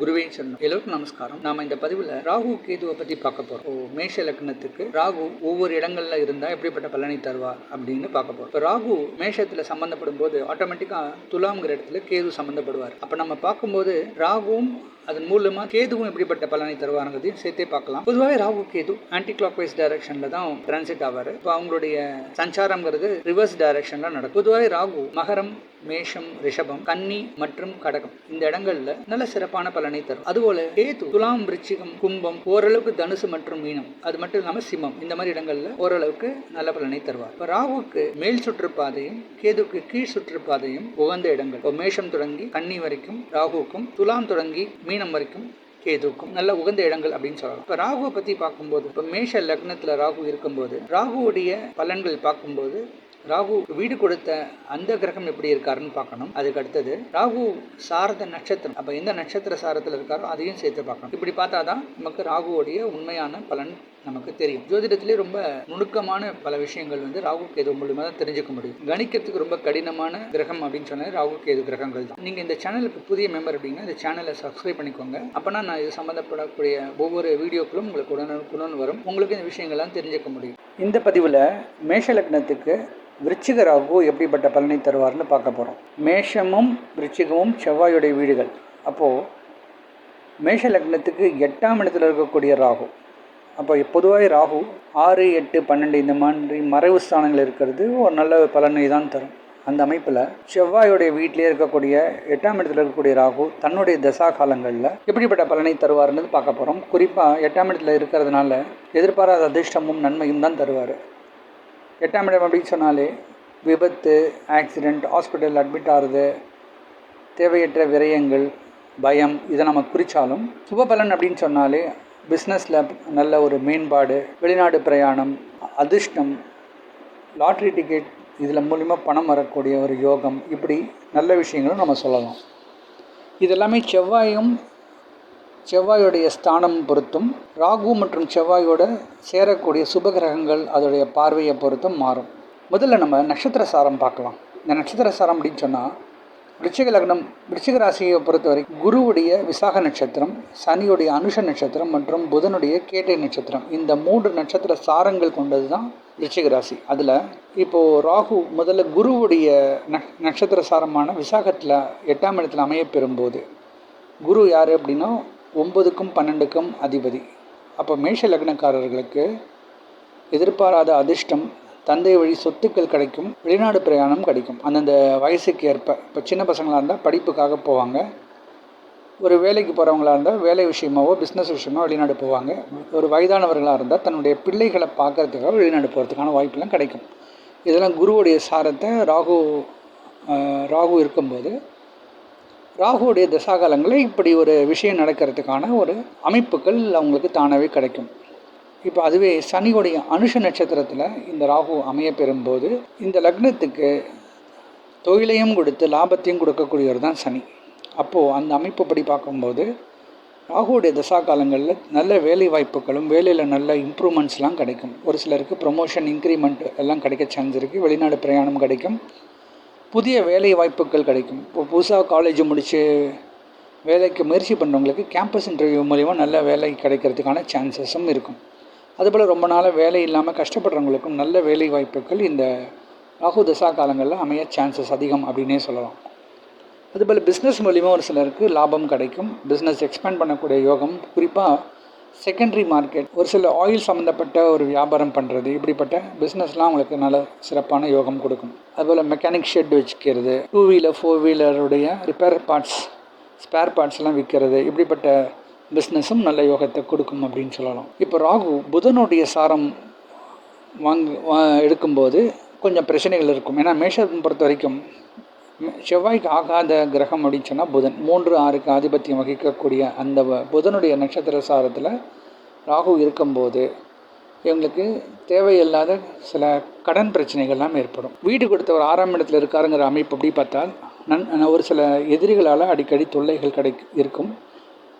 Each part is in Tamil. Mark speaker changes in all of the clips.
Speaker 1: குருவே சரணம். எல்லோருக்கும் நமஸ்காரம். நாம இந்த பதிவுல ராகு கேதுவை பத்தி பார்க்க போறோம். ஓ, மேஷ லக்னத்துக்கு ராகு ஒவ்வொரு இடங்கள்ல இருந்தா எப்படிப்பட்ட பலனை தருவார் அப்படின்னு பார்க்க போறோம். இப்போ ராகு மேஷத்துல சம்பந்தப்படும் போது ஆட்டோமேட்டிக்கா துலாம்ங்கிற இடத்துல கேது சம்பந்தப்படுவார். அப்ப நம்ம பார்க்கும்போது ராகுவும் அதன் மூலமா கேதுவும் எப்படிப்பட்ட பலனை தருவாருங்கிறதையும் சேர்த்தே பார்க்கலாம். பொதுவாகவே Rahu Ketu anti clock wise டைரக்ஷன்ல தான் டிரான்சிட் ஆவாரு. இப்போ அவங்களுடைய சஞ்சாரம்ங்கிறது ரிவர்ஸ் டைரக்ஷன்ல நடக்கும். பொதுவாகவே ராகு மகரம் மேஷம் ரிஷபம் கன்னி மற்றும் கடகம் இந்த இடங்கள்ல நல்ல சிறப்பான பலனை தரும். அதுபோல கேது துலாம் விருச்சிகம் கும்பம் ஓரளவுக்கு தனுசு மற்றும் மீனம். அது மட்டும் இல்லாம சிம்மம். இந்த மாதிரி இடங்கள்ல ஓரளவுக்கு நல்ல பலனை தருவார். இப்போ ராகுக்கு மேல் சுற்றுப்பாதையும் கேதுக்கு கீழ் சுற்றுப்பாதையும் உகந்த இடங்கள். இப்போ மேஷம் தொடங்கி கன்னி வரைக்கும் ராகுக்கும் துலாம் தொடங்கி மீன் மீனம் வரைக்கும் கேதுக்கும் நல்ல உகந்த இடங்கள் அப்படின்னு சொல்லலாம். இப்போ ராகுவை பற்றி பார்க்கும்போது இப்போ மேஷ லக்னத்தில் ராகு இருக்கும்போது ராகுவுடைய பலன்கள் பார்க்கும்போது ராகு வீடு கொடுத்த அந்த கிரகம் எப்படி இருக்காருன்னு பார்க்கணும். அதுக்கு அடுத்தது ராகு சாரத நட்சத்திரம். அப்போ எந்த நட்சத்திர சாரத்தில் இருக்காரோ அதையும் சேர்த்து பார்க்கணும். இப்படி பார்த்தா தான் நமக்கு ராகுவோடைய உண்மையான பலன் நமக்கு தெரியும். ஜோதிடத்திலே ரொம்ப நுணுக்கமான பல விஷயங்கள் வந்து ராகு கேது மூலியமா தான் தெரிஞ்சுக்க முடியும். கணிக்கிறதுக்கு ரொம்ப கடினமான கிரகம் அப்படின்னு சொன்னால் ராகு கேது கிரகங்கள் தான். நீங்கள் இந்த சேனலுக்கு புதிய மெம்பர் அப்படின்னா இந்த சேனலை சப்ஸ்கிரைப் பண்ணிக்கோங்க. அப்போனா நான் இது சம்மந்தப்படக்கூடிய ஒவ்வொரு வீடியோக்களும் உங்களுக்கு உடனுக்குடன் வரும். உங்களுக்கு இந்த விஷயங்கள்லாம் தெரிஞ்சுக்க முடியும். இந்த பதிவில் மேஷ லக்னத்துக்கு விருச்சிக ராகு எப்படிப்பட்ட பலனை தருவார்னு பார்க்க போகிறோம் மேஷமும் விருச்சிகமும் செவ்வாயுடைய வீடுகள். அப்போது மேஷ லக்னத்துக்கு எட்டாம் இடத்துல இருக்கக்கூடிய ராகு. அப்போ பொதுவாக ராகு ஆறு எட்டு பன்னெண்டு இந்த மாதிரி மறைவு ஸ்தானங்கள் இருக்கிறது. ஒரு நல்ல பலனை தான் தரும். அந்த அமைப்பில் செவ்வாயுடைய வீட்டிலே இருக்கக்கூடிய எட்டாம் இடத்துல இருக்கக்கூடிய ராகு தன்னுடைய தசா காலங்களில் எப்படிப்பட்ட பலனை தருவார்னு பார்க்க போகிறோம் குறிப்பாக எட்டாம் இடத்துல இருக்கிறதுனால எதிர்பாராத அதிர்ஷ்டமும் நன்மையும் தான் தருவார். எட்டாம் இடம் அப்படின்னு சொன்னாலே விபத்து ஆக்சிடெண்ட் ஹாஸ்பிட்டல் அட்மிட் ஆகிறது தேவையற்ற விரயங்கள் பயம் இதை நம்ம குறித்தாலும் சுபபலன் அப்படின்னு சொன்னாலே பிஸ்னஸில் நல்ல ஒரு மேம்பாடு வெளிநாடு பிரயாணம் அதிர்ஷ்டம் லாட்ரி டிக்கெட் இதில் மூலிமா பணம் வரக்கூடிய ஒரு யோகம் இப்படி நல்ல விஷயங்களும் நம்ம சொல்லலாம். இதெல்லாமே செவ்வாயும் செவ்வாயுடைய ஸ்தானம் பொருத்தும் ராகு மற்றும் செவ்வாயோட சேரக்கூடிய சுபகிரகங்கள் அதோடைய பார்வையை பொருத்தும் மாறும். முதல்ல நம்ம நட்சத்திர சாரம் பார்க்கலாம். இந்த நட்சத்திர சாரம் அப்படின்னு சொன்னால் விருச்சிக லக்னம் விருச்சிக ராசியை பொறுத்த வரைக்கும் குருவுடைய விசாக நட்சத்திரம் சனியுடைய அனுஷ நட்சத்திரம் மற்றும் புதனுடைய கேட்டை நட்சத்திரம். இந்த மூன்று நட்சத்திர சாரங்கள் கொண்டது தான் விருச்சிக ராசி. அதில் இப்போது ராகு முதல்ல குருவுடைய ந- நட்சத்திர சாரமான விசாகத்தில் எட்டாம் இடத்துல அமைய பெறும்போது குரு யார் அப்படின்னா ஒன்பதுக்கும் பன்னெண்டுக்கும் அதிபதி. அப்போ மேஷ லக்னக்காரர்களுக்கு எதிர்பாராத அதிர்ஷ்டம் தந்தை வழி சொத்துக்கள் கிடைக்கும் வெளிநாடு பிரயாணம் கிடைக்கும். அந்தந்த வயசுக்கு ஏற்ப இப்போ சின்ன பசங்களாக இருந்தால் படிப்புக்காக போவாங்க. ஒரு வேலைக்கு போகிறவங்களா இருந்தால் வேலை விஷயமாவோ பிஸ்னஸ் விஷயமா வெளிநாடு போவாங்க. ஒரு வயதானவர்களாக இருந்தால் தன்னுடைய பிள்ளைகளை பார்க்கறதுக்காக வெளிநாடு போகிறதுக்கான வாய்ப்பெல்லாம் கிடைக்கும். இதெல்லாம் குருவுடைய சாரத்தை ராகு ராகு இருக்கும்போது ராகுவுடைய தசாகாலங்களில் இப்படி ஒரு விஷயம் நடக்கிறதுக்கான ஒரு அமைப்புகள் அவங்களுக்கு தானாகவே கிடைக்கும். இப்போ அதுவே சனியுடைய அனுஷ நட்சத்திரத்தில் இந்த ராகு அமைய பெறும்போது இந்த லக்னத்துக்கு தொழிலையும் கொடுத்து லாபத்தையும் கொடுக்கக்கூடியவர் தான் சனி. அப்போது அந்த அமைப்புப்படி பார்க்கும்போது ராகுவுடைய தசா காலங்களில் நல்ல வேலை வாய்ப்புகளும் வேலையில் நல்ல இம்ப்ரூவ்மெண்ட்ஸ்லாம் கிடைக்கும். ஒரு சிலருக்கு ப்ரொமோஷன் இன்க்ரிமெண்ட் எல்லாம் கிடைக்க சான்ஸ் இருக்குது வெளிநாடு பிரயாணம் கிடைக்கும். புதிய வேலை வாய்ப்புகள் கிடைக்கும். இப்போ புதுசாக காலேஜ் முடித்து வேலைக்கு முயற்சி பண்ணுறவங்களுக்கு கேம்பஸ் இன்டர்வியூ மூலிமா நல்ல வேலை கிடைக்கிறதுக்கான சான்சஸும் இருக்கும். அதுபோல் ரொம்ப நாளாக வேலை இல்லாமல் கஷ்டப்படுறவங்களுக்கும் நல்ல வேலை வாய்ப்புகள் இந்த ராகு தசா காலங்களில் அமைய சான்சஸ் அதிகம் அப்படின்னே சொல்லலாம். அதுபோல் பிஸ்னஸ் மூலிமா ஒரு சிலருக்கு லாபம் கிடைக்கும். பிஸ்னஸ் எக்ஸ்பேண்ட் பண்ணக்கூடிய யோகம் குறிப்பாக செகண்டரி மார்க்கெட் ஒரு சில ஆயில் சம்மந்தப்பட்ட ஒரு வியாபாரம் பண்ணுறது இப்படிப்பட்ட பிஸ்னஸ்லாம் உங்களுக்கு நல்ல சிறப்பான யோகம் கொடுக்கும். அதுபோல் மெக்கானிக் ஷெட் வச்சுக்கிறது டூ வீலர் ஃபோர் வீலருடைய ரிப்பேர் பார்ட்ஸ் ஸ்பேர் பார்ட்ஸ்லாம் விற்கிறது இப்படிப்பட்ட பிஸ்னஸும் நல்ல யோகத்தை கொடுக்கும் அப்படின்னு சொல்லலாம். இப்போ ராகு புதனுடைய சாரம் வாங்க எடுக்கும்போது கொஞ்சம் பிரச்சனைகள் இருக்கும். ஏன்னா மேஷம் பொறுத்த வரைக்கும் செவ்வாய்க்கு ஆகாத கிரகம் அப்படின்னு சொன்னால் புதன். மூன்று ஆறுக்கு ஆதிபத்தியம் வகிக்கக்கூடிய அந்த வ- புதனுடைய நட்சத்திர சாரத்தில் ராகு இருக்கும்போது இவங்களுக்கு தேவையில்லாத சில கடன் பிரச்சனைகள்லாம் ஏற்படும். வீடு கொடுத்தவர் ஆறாம் இடத்துல இருக்காருங்கிற அமைப்பு அப்படி பார்த்தால் நன் ஒரு சில எதிரிகளால் அடிக்கடி தொல்லைகள் கிடை இருக்கும்.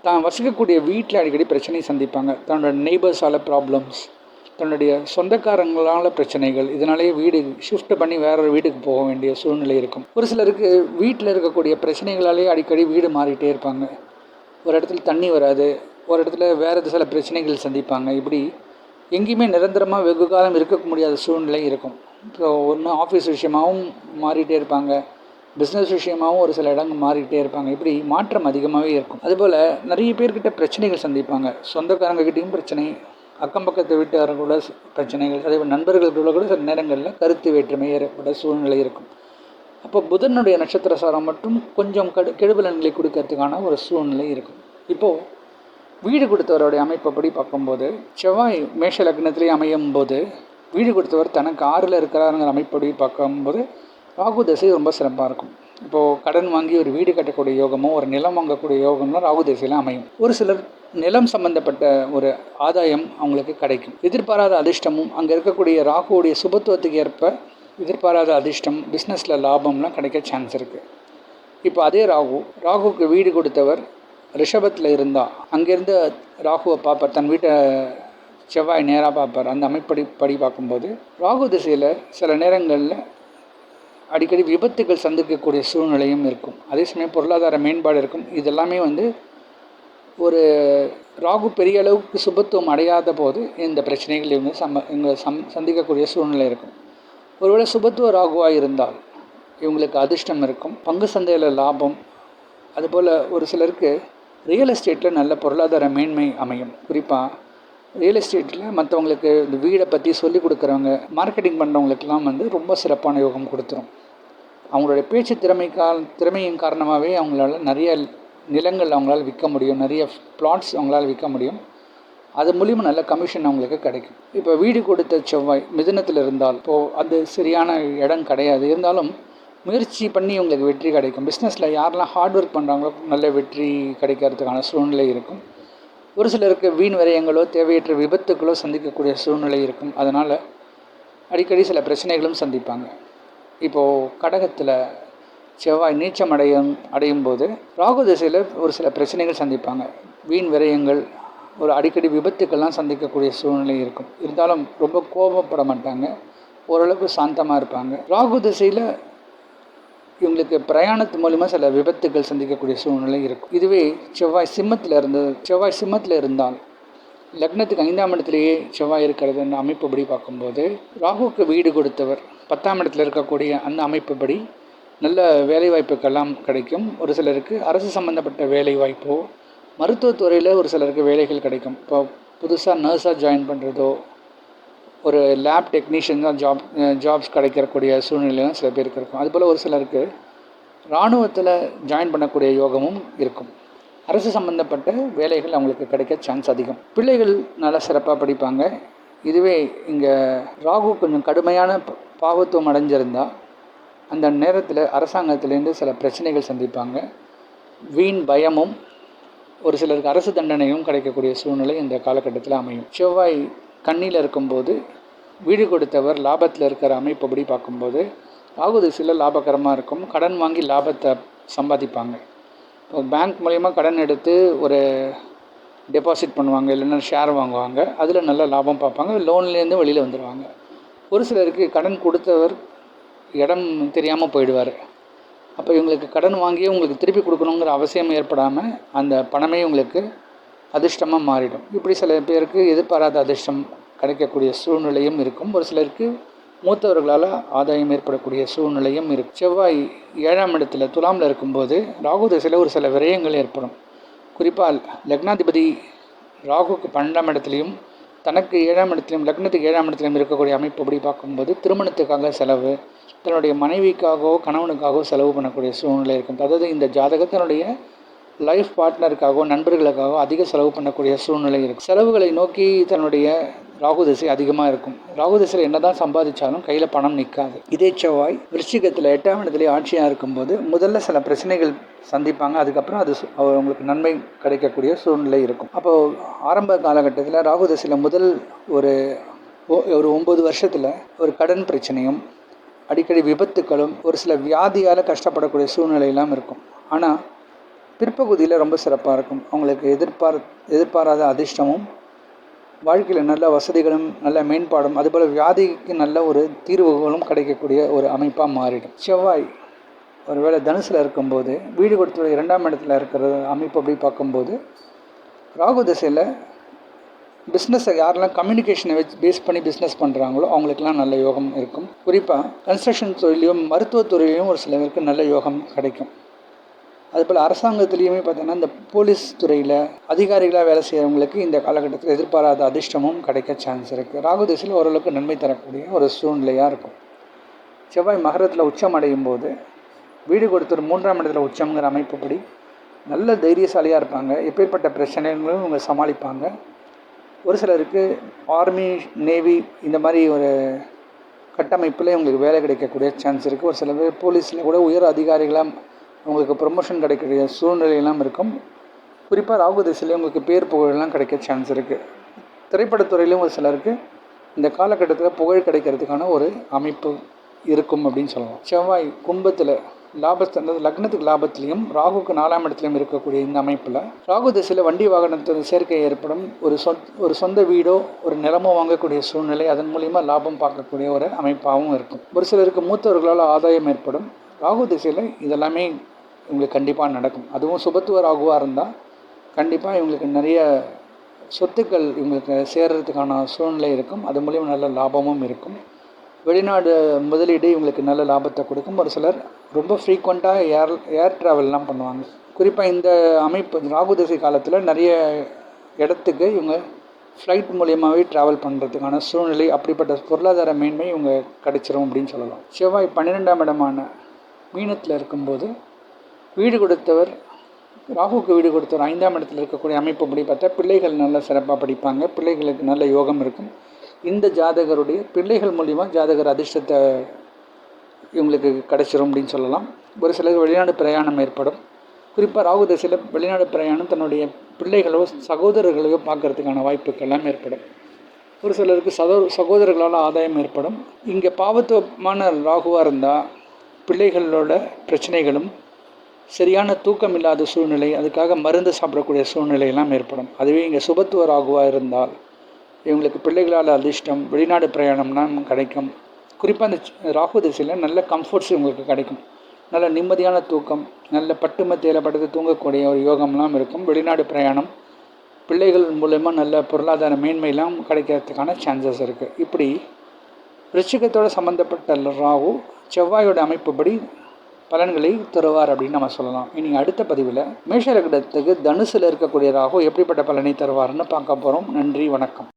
Speaker 1: தான் வசிக்கக்கூடிய வீட்டில் அடிக்கடி பிரச்சனை சந்திப்பாங்க. தன்னோட நெய்பர்ஸால் ப்ராப்ளம்ஸ் தன்னுடைய சொந்தக்காரங்களால் பிரச்சனைகள் இதனாலேயே வீடு ஷிஃப்ட் பண்ணி வேற ஒரு வீட்டுக்கு போக வேண்டிய சூழ்நிலை இருக்கும். ஒரு சிலருக்கு வீட்டில் இருக்கக்கூடிய பிரச்சனைகளாலேயே அடிக்கடி வீடு மாறிட்டே இருப்பாங்க. ஒரு இடத்துல தண்ணி வராது ஒரு இடத்துல வேறு சில பிரச்சனைகள் சந்திப்பாங்க. இப்படி எங்கேயுமே நிரந்தரமாக வெகு காலம் இருக்க முடியாத சூழ்நிலை இருக்கும். இப்போ ஒன்று ஆஃபீஸ் விஷயமாகவும் மாறிட்டே இருப்பாங்க. பிஸ்னஸ் விஷயமாகவும் ஒரு சில இடங்கள் மாறிக்கிட்டே இருப்பாங்க. இப்படி மாற்றம் அதிகமாகவே இருக்கும். அதுபோல் நிறைய பேர்கிட்ட பிரச்சனைகள் சந்திப்பாங்க. சொந்தக்காரங்ககிட்டையும் பிரச்சனை அக்கம் பக்கத்து வீட்டுக்காரங்களோட பிரச்சனைகள் அதே மாதிரி நண்பர்களுக்குள்ள கூட சில நேரங்களில் கருத்து வேற்றுமை ஏற்பட சூழ்நிலை இருக்கும். அப்போ புதனுடைய நட்சத்திர சாரம் மட்டும் கொஞ்சம் கடு கெடுபலன்களை கொடுக்கறதுக்கான ஒரு சூழ்நிலை இருக்கும். இப்போது வீடு கொடுத்தவருடைய அமைப்பப்படி பார்க்கும்போது செவ்வாய் மேஷ லக்னத்திலே அமையும் போது வீடு கொடுத்தவர் தனக்கு ஆறில் இருக்கிறாருங்கிற அமைப்படி பார்க்கும்போது ராகு தசை ரொம்ப சிறப்பாக இருக்கும். இப்போது கடன் வாங்கி ஒரு வீடு கட்டக்கூடிய யோகமோ ஒரு நிலம் வாங்கக்கூடிய யோகம்னா ராகு தசையில் அமையும். ஒரு சிலர் நிலம் சம்பந்தப்பட்ட ஒரு ஆதாயம் அவங்களுக்கு கிடைக்கும். எதிர்பாராத அதிர்ஷ்டமும் அங்கே இருக்கக்கூடிய ராகுவுடைய சுபத்துவத்துக்கு ஏற்ப எதிர்பாராத அதிர்ஷ்டம் பிஸ்னஸில் லாபம்லாம் கிடைக்க சான்ஸ் இருக்குது இப்போ அதே ராகு ராகுவுக்கு வீடு கொடுத்தவர் ரிஷபத்தில் இருந்தால் அங்கேருந்து ராகுவை பார்ப்பார் தன் வீட்டை செவ்வாய் நேராக பார்ப்பார் அந்த அமைப்படி படி பார்க்கும்போது ராகு திசையில் சில நேரங்களில் அடிக்கடி விபத்துகள் சந்திக்கக்கூடிய சூழ்நிலையும் இருக்கும். அதே சமயம் பொருளாதார மேம்பாடு இருக்கும். இதெல்லாமே வந்து ஒரு ராகு பெரிய அளவுக்கு சுபத்துவம் அடையாத போது இந்த பிரச்சனைகள் இவங்க சம்ம இவங்க சம் சந்திக்கக்கூடிய சூழ்நிலை இருக்கும். ஒருவேளை சுபத்துவ ராகுவாக இருந்தால் இவங்களுக்கு அதிர்ஷ்டம் இருக்கும். பங்கு சந்தையில் லாபம். அதுபோல் ஒரு சிலருக்கு ரியல் எஸ்டேட்டில் நல்ல பொருளாதார மேன்மை அமையும். குறிப்பாக ரியல் எஸ்டேட்டில் மற்றவங்களுக்கு இந்த வீடை பற்றி சொல்லிக் கொடுக்குறவங்க மார்க்கெட்டிங் பண்ணுறவங்களுக்கெல்லாம் வந்து ரொம்ப சிறப்பான யோகம் கொடுத்துரும். அவங்களுடைய பேச்சு திறமை கால் திறமையின் காரணமாகவே அவங்களால நிறைய நிலங்கள் அவங்களால் விற்க முடியும் நிறைய பிளாட்ஸ் அவங்களால் விற்க முடியும். அது மூலிமா நல்ல கமிஷன் அவங்களுக்கு கிடைக்கும். இப்போ வீடு கொடுத்த செவ்வாய் மிதனத்தில் இருந்தால் இப்போது அது சரியான இடம் கிடையாது. இருந்தாலும் முயற்சி பண்ணி உங்களுக்கு வெற்றி கிடைக்கும். பிஸ்னஸில் யாரெல்லாம் ஹார்ட் ஒர்க் பண்ணுறாங்களோ நல்ல வெற்றி கிடைக்கிறதுக்கான சூழ்நிலை இருக்கும். ஒரு சிலருக்கு வீண் விரயங்களோ தேவையற்ற விபத்துக்களோ சந்திக்கக்கூடிய சூழ்நிலை இருக்கும். அதனால் அடிக்கடி சில பிரச்சனைகளும் சந்திப்பாங்க. இப்போது கடகத்தில் செவ்வாய் நீச்சம் அடையும் அடையும் போது ராகு திசையில் ஒரு சில பிரச்சனைகள் சந்திப்பாங்க. வீண் விரயங்கள் ஒரு அடிக்கடி விபத்துக்கள்லாம் சந்திக்கக்கூடிய சூழ்நிலை இருக்கும். இருந்தாலும் ரொம்ப கோபப்பட மாட்டாங்க. ஓரளவுக்கு சாந்தமாக இருப்பாங்க. ராகு திசையில் இவங்களுக்கு பிரயாணத்து மூலிமா சில விபத்துகள் சந்திக்கக்கூடிய சூழ்நிலை இருக்கும். இதுவே செவ்வாய் சிம்மத்தில் இருந்தது செவ்வாய் சிம்மத்தில் இருந்தால் லக்னத்துக்கு ஐந்தாம் இடத்துலேயே செவ்வாய் இருக்கிறதுன்னு அமைப்புப்படி பார்க்கும்போது ராகுவுக்கு வீடு கொடுத்தவர் பத்தாம் இடத்துல இருக்கக்கூடிய அந்த அமைப்புப்படி நல்ல வேலைவாய்ப்புக்கெல்லாம் கிடைக்கும். ஒரு சிலருக்கு அரசு சம்மந்தப்பட்ட வேலைவாய்ப்போ மருத்துவத்துறையில் ஒரு சிலருக்கு வேலைகள் கிடைக்கும். இப்போ புதுசாக நர்ஸாக ஜாயின் பண்ணுறதோ ஒரு லேப் டெக்னீஷியன் தான் ஜாப் ஜாப்ஸ் கிடைக்கக்கூடிய சூழ்நிலையெல்லாம் சில பேருக்கு இருக்கும். அதுபோல் ஒரு சிலருக்கு இராணுவத்தில் ஜாயின் பண்ணக்கூடிய யோகமும் இருக்கும். அரசு சம்மந்தப்பட்ட வேலைகள் அவங்களுக்கு கிடைக்க சான்ஸ் அதிகம். பிள்ளைகள் நல்லா சிறப்பாக படிப்பாங்க. இதுவே இங்கே ராகு கொஞ்சம் கடுமையான பாவத்துவம் அடைஞ்சிருந்தால் அந்த நேரத்தில் அரசாங்கத்திலேருந்து சில பிரச்சனைகள் சந்திப்பாங்க. வீண் பயமும் ஒரு சிலருக்கு அரசு தண்டனையும் கிடைக்கக்கூடிய சூழ்நிலை இந்த காலகட்டத்தில் அமையும். செவ்வாய் கண்ணியில் இருக்கும்போது வீடு கொடுத்தவர் லாபத்தில் இருக்கிற அமைப்பபடி பார்க்கும்போது ஆகுது சில லாபகரமாக இருக்கும். கடன் வாங்கி லாபத்தை சம்பாதிப்பாங்க. இப்போ பேங்க் மூலயமா கடன் எடுத்து ஒரு டெபாசிட் பண்ணுவாங்க இல்லைன்னா ஷேர் வாங்குவாங்க. அதில் நல்ல லாபம் பார்ப்பாங்க. லோன்லேருந்து வெளியில் வந்துடுவாங்க ஒரு சிலருக்கு கடன் கொடுத்தவர் இடம் தெரியாமல் போயிடுவார். அப்போ இவங்களுக்கு கடன் வாங்கியே உங்களுக்கு திருப்பி கொடுக்கணுங்கிற அவசியம் ஏற்படாமல் அந்த பணமே உங்களுக்கு அதிர்ஷ்டமாக மாறிடும். இப்படி சில பேருக்கு எதிர்பாராத அதிர்ஷ்டம் கிடைக்கக்கூடிய சூழ்நிலையும் இருக்கும். ஒரு சிலருக்கு மூத்தவர்களால் ஆதாயம் ஏற்படக்கூடிய சூழ்நிலையும் இருக்கும் செவ்வாய் ஏழாம் இடத்துல துலாமில் இருக்கும்போது ராகு திசையில் ஒரு சில விரயங்கள் ஏற்படும். குறிப்பாக லக்னாதிபதி ராகுக்கு பன்னெண்டாம் இடத்துலையும் தனக்கு ஏழாம் இடத்துலையும் லக்னத்துக்கு ஏழாம் இடத்துலையும் இருக்கக்கூடிய அமைப்பு அப்படி பார்க்கும்போது திருமணத்துக்காக செலவு தன்னுடைய மனைவிக்காகவோ கணவனுக்காகவோ செலவு பண்ணக்கூடிய சூழ்நிலை இருக்கும். அதாவது இந்த ஜாதகத்தினுடைய லைஃப் பார்ட்னருக்காகவும் நண்பர்களுக்காகவோ அதிக செலவு பண்ணக்கூடிய சூழ்நிலை இருக்கும் செலவுகளை நோக்கி தன்னுடைய ராகு திசை அதிகமாக இருக்கும். ராகு திசையில் என்னதான் சம்பாதிச்சாலும் கையில் பணம் நிற்காது இதே செவ்வாய் விருச்சிகத்தில் எட்டாம் இடத்துல ஆட்சியாக இருக்கும்போது முதல்ல சில பிரச்சனைகள் சந்திப்பாங்க. அதுக்கப்புறம் அது அவங்களுக்கு நன்மை கிடைக்கக்கூடிய சூழ்நிலை இருக்கும். அப்போது ஆரம்ப காலகட்டத்தில் ராகு திசையில் முதல் ஒரு ஒ- ஒரு ஒம்பது வருஷத்தில் ஒரு கடன் பிரச்சனையும் அடிக்கடி விபத்துக்களும் ஒரு சில வியாதியால் கஷ்டப்படக்கூடிய சூழ்நிலையெல்லாம் இருக்கும். ஆனால் பிற்பகுதியில் ரொம்ப சிறப்பாக இருக்கும். அவங்களுக்கு எதிர்பார் எதிர்பாராத அதிர்ஷ்டமும் வாழ்க்கையில் நல்ல வசதிகளும் நல்ல மேம்பாடும் அதுபோல் வியாதிக்கு நல்ல ஒரு தீர்வுகளும் கிடைக்கக்கூடிய ஒரு அமைப்பாக மாறிடும். செவ்வாய் ஒருவேளை தனுசில் இருக்கும்போது வீடு கொடுத்துள்ள இரண்டாம் இடத்துல இருக்கிற அமைப்பு அப்படி பார்க்கும்போது ராகு திசையில் பிஸ்னஸை யாரெல்லாம் கம்யூனிகேஷனை வச்சு பேஸ் பண்ணி பிஸ்னஸ் பண்ணுறாங்களோ அவங்களுக்கெல்லாம் நல்ல யோகம் இருக்கும். குறிப்பாக கன்ஸ்ட்ரக்ஷன் தொழிலையும் மருத்துவத்துறையிலையும் ஒரு சிலருக்கு நல்ல யோகம் கிடைக்கும். அதுபோல் அரசாங்கத்துலேயுமே பார்த்தீங்கன்னா இந்த போலீஸ் துறையில் அதிகாரிகளாக வேலை செய்கிறவங்களுக்கு இந்த காலகட்டத்தில் எதிர்பாராத அதிர்ஷ்டமும் கிடைக்க சான்ஸ் இருக்குது ராகு திசையில் ஓரளவுக்கு நன்மை தரக்கூடிய ஒரு சூழ்நிலையாக இருக்கும். செவ்வாய் மகரத்தில் உச்சம் அடையும் போது வீடு கொடுத்துரு மூன்றாம் இடத்துல உச்சம்ங்கிற அமைப்புப்படி நல்ல தைரியசாலியாக இருப்பாங்க. எப்பேற்பட்ட பிரச்சனைகளும் இவங்க சமாளிப்பாங்க. ஒரு சிலருக்கு ஆர்மி நேவி இந்த மாதிரி ஒரு கட்டமைப்பில் இவங்களுக்கு வேலை கிடைக்கக்கூடிய சான்ஸ் இருக்குது ஒரு சில பேர் போலீஸில் கூட உயர் அதிகாரிகளாக அவங்களுக்கு ப்ரொமோஷன் கிடைக்கக்கூடிய சூழ்நிலையெல்லாம் இருக்கும். குறிப்பாக ராகு திசையில் உங்களுக்கு பேர் புகழெல்லாம் கிடைக்க சான்ஸ் இருக்குது திரைப்படத்துறையிலும் ஒரு சிலருக்கு இந்த காலகட்டத்தில் புகழ் கிடைக்கிறதுக்கான ஒரு அமைப்பு இருக்கும் அப்படின்னு சொல்லலாம். செவ்வாய் கும்பத்தில் லாபஸ்த லக்னத்துக்கு லாபத்திலையும் ராகுக்கு நாலாம் இடத்துலையும் இருக்கக்கூடிய இந்த அமைப்பில் ராகு திசையில் வண்டி வாகனத்தின் சேர்க்கை ஏற்படும். ஒரு சொந்த ஒரு சொந்த வீடோ ஒரு நிலமோ வாங்கக்கூடிய சூழ்நிலை அதன் மூலிமா லாபம் பார்க்கக்கூடிய ஒரு அமைப்பாகவும் இருக்கும். ஒரு சிலருக்கு மூத்தவர்களால் ஆதாயம் ஏற்படும். ராகு திசையில் இதெல்லாமே இவங்களுக்கு கண்டிப்பாக நடக்கும். அதுவும் சுபத்துவ ராகுவாக இருந்தால் கண்டிப்பாக இவங்களுக்கு நிறைய சொத்துக்கள் இவங்களுக்கு சேர்கிறதுக்கான சூழ்நிலை இருக்கும். அது மூலிமா நல்ல லாபமும் இருக்கும். வெளிநாடு முதலீடு இவங்களுக்கு நல்ல லாபத்தை கொடுக்கும். ஒரு சிலர் ரொம்ப ஃப்ரீக்வெண்ட்டாக ஏர் ஏர் ட்ராவல்லாம் பண்ணுவாங்க. குறிப்பாக இந்த அமைப்பு ராகு திசை காலத்தில் நிறைய இடத்துக்கு இவங்க ஃப்ளைட் மூலியமாகவே ட்ராவல் பண்ணுறதுக்கான சூழ்நிலை அப்படிப்பட்ட பொருளாதார மேன்மை இவங்க கிடைச்சிரும் அப்படின்னு சொல்லலாம். செவ்வாய் பன்னிரெண்டாம் இடமான மீனத்தில் இருக்கும்போது வீடு கொடுத்தவர் ராகுக்கு வீடு கொடுத்தவர் ஐந்தாம் இடத்தில் இருக்கக்கூடிய அமைப்பு படி பார்த்தா பிள்ளைகள் நல்ல சிறப்பாக படிப்பாங்க பிள்ளைகளுக்கு நல்ல யோகம் இருக்கும். இந்த ஜாதகருடைய பிள்ளைகள் மூலிமா ஜாதகர் அதிர்ஷ்டத்தை இவங்களுக்கு கிடைச்சிரும் அப்படின்னு சொல்லலாம். ஒரு சிலர் வெளிநாடு பிரயாணம் ஏற்படும். குறிப்பாக ராகு தசையில் வெளிநாடு பிரயாணம் தன்னுடைய பிள்ளைகளோ சகோதரர்களையோ பார்க்கறதுக்கான வாய்ப்புக்கெல்லாம் ஏற்படும். ஒரு சிலருக்கு சகோ சகோதரர்களால் ஆதாயம் ஏற்படும். இங்கே பாவத்துவமான ராகுவாக இருந்தால் பிள்ளைகளோட பிரச்சனைகளும் சரியான தூக்கம் இல்லாத சூழ்நிலை அதுக்காக மருந்து சாப்பிடக்கூடிய சூழ்நிலையெல்லாம் ஏற்படும். அதுவே இங்கே சுபத்துவ ராகுவாக இருந்தால் இவங்களுக்கு பிள்ளைகளால் அதிர்ஷ்டம் வெளிநாடு பிரயாணம்னா கிடைக்கும். குறிப்பாக அந்த ராகு திசையில் நல்ல கம்ஃபர்ட்ஸ் இவங்களுக்கு கிடைக்கும். நல்ல நிம்மதியான தூக்கம் நல்ல பட்டு மத்தியில் படுத்து தூங்கக்கூடிய ஒரு யோகம்லாம் இருக்கும். வெளிநாடு பிரயாணம் பிள்ளைகள் மூலயமா நல்ல பொருளாதார மேன்மையெல்லாம் கிடைக்கிறதுக்கான சான்சஸ் இருக்குது இப்படி ரிச்சிகத்தோடு சம்மந்தப்பட்ட ராகு செவ்வாயோட அமைப்புப்படி பலன்களை தருவார் அப்படின்னு நம்ம சொல்லலாம். இனி அடுத்த பதிவில் மேஷ லக்னத்துக்கு தனுசில் இருக்கக்கூடிய ராகு எப்படிப்பட்ட பலனை தருவார்னு பார்க்க போகிறோம் நன்றி வணக்கம்.